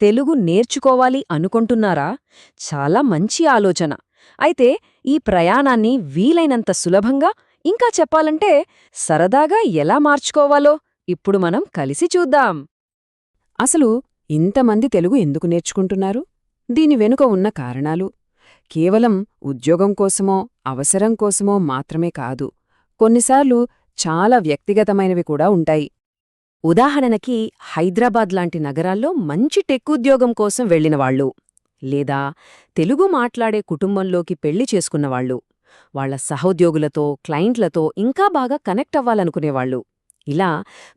తెలుగు నేర్చుకోవాలి అనుకుంటున్నారా? చాలా మంచి ఆలోచన. అయితే ఈ ప్రయాణాన్ని వీలైనంత సులభంగా ఇంకా చెప్పాలంటే సరదాగా ఎలా మార్చుకోవాలో ఇప్పుడు మనం కలిసి చూద్దాం. అసలు ఇంతమంది తెలుగు ఎందుకు నేర్చుకుంటున్నారు? దీని వెనుక ఉన్న కారణాలు? కేవలం ఉద్యోగం కోసమో అవసరం కోసమో మాత్రమే కాదు కొన్నిసార్లు చాలా వ్యక్తిగతమైనవి కూడా ఉంటాయి. ఉదాహరణకి హైదరాబాద్ లాంటి నగరాల్లో మంచి టెక్ ఉద్యోగం కోసం వెళ్ళినవాళ్ళు లేదా తెలుగు మాట్లాడే కుటుంబంలోకి పెళ్ళి చేసుకున్నవాళ్ళు వాళ్ళ సహోద్యోగులతో క్లయింట్లతో ఇంకా బాగా కనెక్ట్ అవ్వాలనుకునేవాళ్ళు ఇలా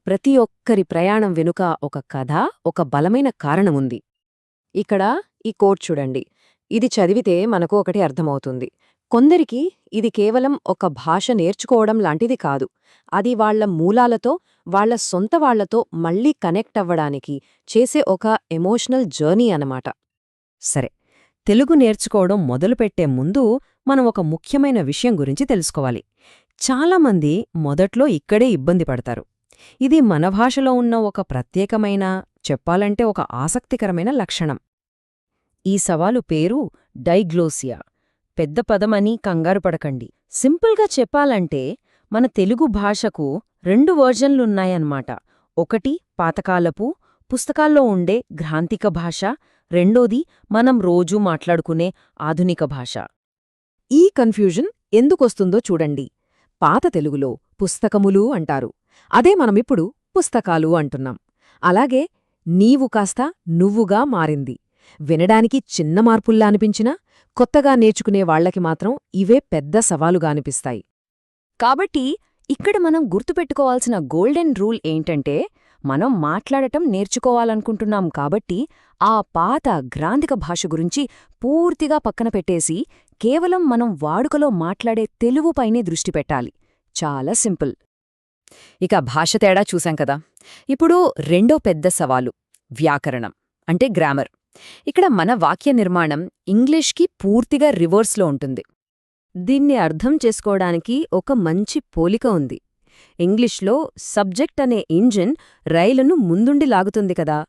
ప్రతి ఒక్కరి ప్రయాణం వెనుక ఒక కథ ఒక బలమైన కారణముంది ఇక్కడ ఈ కోట్ చూడండి. ఇది చదివితే మనకు ఒకటి అర్థమవుతుంది. కొందరికి ఇది కేవలం ఒక భాష నేర్చుకోవడం లాంటిది కాదు. అది వాళ్ళ మూలాలతో వాళ్ళ సొంత వాళ్ళతో మళ్ళీ కనెక్ట్ అవ్వడానికి చేసే ఒక ఎమోషనల్ జర్నీ అనమాట సరే తెలుగు నేర్చుకోవడం మొదలుపెట్టే ముందు మనం ఒక ముఖ్యమైన విషయం గురించి తెలుసుకోవాలి. చాలామంది మొదట్లో ఇక్కడే ఇబ్బంది పడతారు. ఇది మన భాషలో ఉన్న ఒక ప్రత్యేకమైన చెప్పాలంటే ఒక ఆసక్తికరమైన లక్షణం. ఈ సవాలు పేరు డైగ్లోసియా పెద్ద పదమని కంగారు పడకండి. సింపుల్గా చెప్పాలంటే మన తెలుగు భాషకు రెండు వర్జన్లున్నాయన్నమాట. ఒకటి పాతకాలపు పుస్తకాల్లో ఉండే గ్రాంతిక భాష రెండోది మనం రోజూ మాట్లాడుకునే ఆధునిక భాష. ఈ కన్ఫ్యూజన్ ఎందుకొస్తుందో చూడండి. పాత తెలుగులో పుస్తకములు అంటారు. అదే మనమిప్పుడు పుస్తకాలు అంటున్నాం. అలాగే నీవు కాస్త నువ్వుగా మారింది. వినడానికి చిన్న మార్పుల్లా అనిపించినా కొత్తగా నేర్చుకునే వాళ్ళకి మాత్రం ఇవే పెద్ద సవాలుగా అనిపిస్తాయి. కాబట్టి ఇక్కడ మనం గుర్తుపెట్టుకోవాల్సిన గోల్డెన్ రూల్ ఏంటంటే మనం మాట్లాడటం నేర్చుకోవాలనుకుంటున్నాం కాబట్టి ఆ పాత గ్రాంధిక భాష గురించి పూర్తిగా పక్కన పెట్టేసి కేవలం మనం వాడుకలో మాట్లాడే తెలుగుపైనే దృష్టి పెట్టాలి. చాలా సింపుల్. ఇక భాష తేడా చూశాం కదా. ఇప్పుడు రెండో పెద్ద సవాలు వ్యాకరణం అంటే గ్రామర్. ఇక్కడ మన వాక్య నిర్మాణం ఇంగ్లీష్కి పూర్తిగా రివర్స్లో ఉంటుంది. దీన్ని అర్థం చేసుకోవడానికి ఒక మంచి పోలిక ఉంది. ఇంగ్లీష్లో సబ్జెక్ట్ అనే ఇంజిన్ రైలును ముందుండి లాగుతుంది కదా.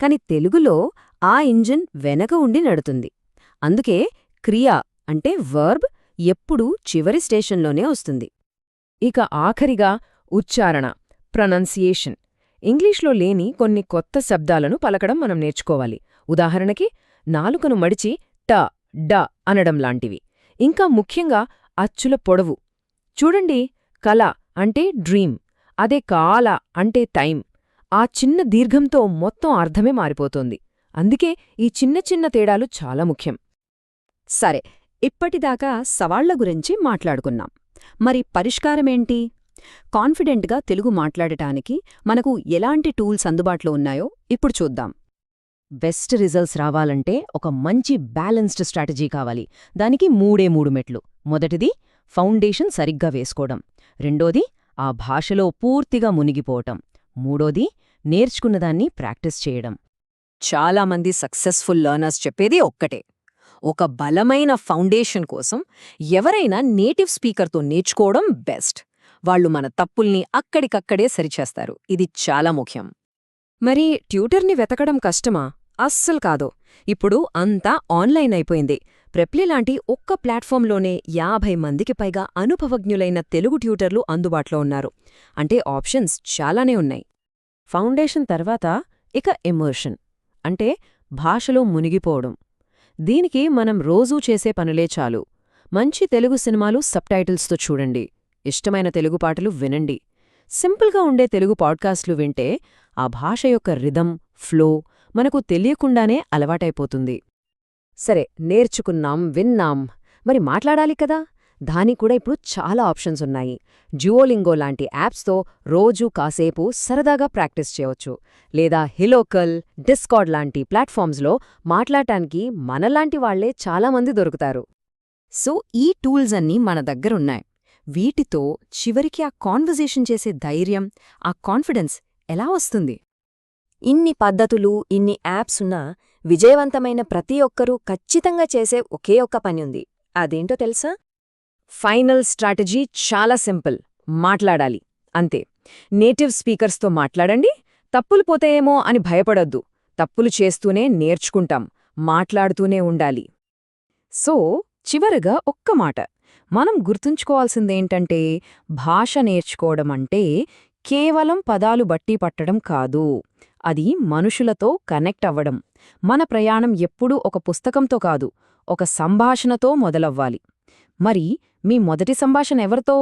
కాని తెలుగులో ఆ ఇంజిన్ వెనక ఉండి నడుతుంది. అందుకే క్రియా అంటే వర్బ్ ఎప్పుడూ చివరి స్టేషన్లోనే వస్తుంది. ఇక ఆఖరిగా ఉచ్చారణ ప్రొనౌన్సియేషన్. ఇంగ్లీష్లో లేని కొన్ని కొత్త శబ్దాలను పలకడం మనం నేర్చుకోవాలి. ఉదాహరణకి నాలుకను మడిచి ట డ అనడం లాంటివి. ఇంకా ముఖ్యంగా అచ్చుల పొడవు. చూడండి కళ అంటే డ్రీమ్ అదే కాల అంటే టైం ఆ చిన్న దీర్ఘంతో మొత్తం అర్థమే మారిపోతోంది. అందుకే ఈ చిన్న చిన్న తేడాలు చాలా ముఖ్యం. సరే ఇప్పటిదాకా సవాళ్ళ గురించి మాట్లాడుకున్నాం. మరి పరిష్కారమేంటి? కాన్ఫిడెంట్గా తెలుగు మాట్లాడటానికి మనకు ఎలాంటి టూల్స్ అందుబాటులో ఉన్నాయో ఇప్పుడు చూద్దాం. బెస్ట్ రిజల్ట్స్ రావాలంటే ఒక మంచి బ్యాలెన్స్డ్ స్ట్రాటజీ కావాలి. దానికి మూడే మూడు మెట్లు. మొదటిది ఫౌండేషన్ సరిగ్గా వేసుకోవడం. రెండోది ఆ భాషలో పూర్తిగా మునిగిపోవటం. మూడోది నేర్చుకున్నదాన్ని ప్రాక్టీస్ చేయడం. చాలామంది సక్సెస్ఫుల్ లర్నర్స్ చెప్పేది ఒక్కటే. ఒక బలమైన ఫౌండేషన్ కోసం ఎవరైనా నేటివ్ స్పీకర్తో నేర్చుకోవడం బెస్ట్. వాళ్ళు మన తప్పుల్ని అక్కడికక్కడే సరిచేస్తారు. ఇది చాలా ముఖ్యం. మరి ట్యూటర్ని వెతకడం కష్టమా? అస్సలు కాదు. ఇప్పుడు అంతా ఆన్లైన్ అయిపోయింది. ప్రెప్లీ లాంటి ఒక్క ప్లాట్ఫామ్లోనే యాభై మందికి పైగా అనుభవజ్ఞులైన తెలుగు ట్యూటర్లు అందుబాటులో ఉన్నారు. అంటే ఆప్షన్స్ చాలానే ఉన్నాయి. ఫౌండేషన్ తర్వాత ఇక ఎమోషన్ అంటే భాషలో మునిగిపోవడం. దీనికి మనం రోజూ చేసే పనులే చాలు. మంచి తెలుగు సినిమాలు సబ్టైటిల్స్తో చూడండి. ఇష్టమైన తెలుగు పాటలు వినండి. సింపుల్గా ఉండే తెలుగు పాడ్కాస్ట్లు వింటే ఆ భాష యొక్క రిధం ఫ్లో మనకు తెలియకుండానే అలవాటైపోతుంది. సరే నేర్చుకున్నాం విన్నాం. మరి మాట్లాడాలి కదా? దాని కూడా ఇప్పుడు చాలా ఆప్షన్స్ ఉన్నాయి. జియోలింగో లాంటి యాప్స్తో రోజూ కాసేపు సరదాగా ప్రాక్టీస్ చేయవచ్చు లేదా హిలోకల్ డిస్కార్డ్ లాంటి ప్లాట్ఫామ్స్లో మాట్లాడటానికి మనలాంటి వాళ్ళే చాలామంది దొరుకుతారు. సో ఈ టూల్స్ అన్నీ మన దగ్గరున్నాయి. వీటితో చివరికి ఆ కాన్వర్జేషన్ చేసే ధైర్యం ఆ కాన్ఫిడెన్స్ ఎలా వస్తుంది? ఇన్ని పద్ధతులు ఇన్ని యాప్స్ ఉన్నా విజయవంతమైన ప్రతి ఒక్కరూ ఖచ్చితంగా చేసే ఒకే ఒక్క పని ఉంది. అదేంటో తెలుసా? ఫైనల్ స్ట్రాటజీ చాలా సింపుల్. మాట్లాడాలి. అంతే. నేటివ్ స్పీకర్స్తో మాట్లాడండి. తప్పులు పోతాయేమో అని భయపడొద్దు. తప్పులు చేస్తూనే నేర్చుకుంటాం. మాట్లాడుతూనే ఉండాలి. సో చివరగా ఒక్క మాట. మనం గుర్తుంచుకోవాల్సిందేంటంటే భాష నేర్చుకోవడం అంటే కేవలం పదాలు బట్టి పట్టడం కాదు. అది మనుషులతో కనెక్ట్ అవ్వడం. మన ప్రయాణం ఎప్పుడూ ఒక పుస్తకంతో కాదు ఒక సంభాషణతో మొదలవ్వాలి. మరి మీ మొదటి సంభాషణ ఎవరితో?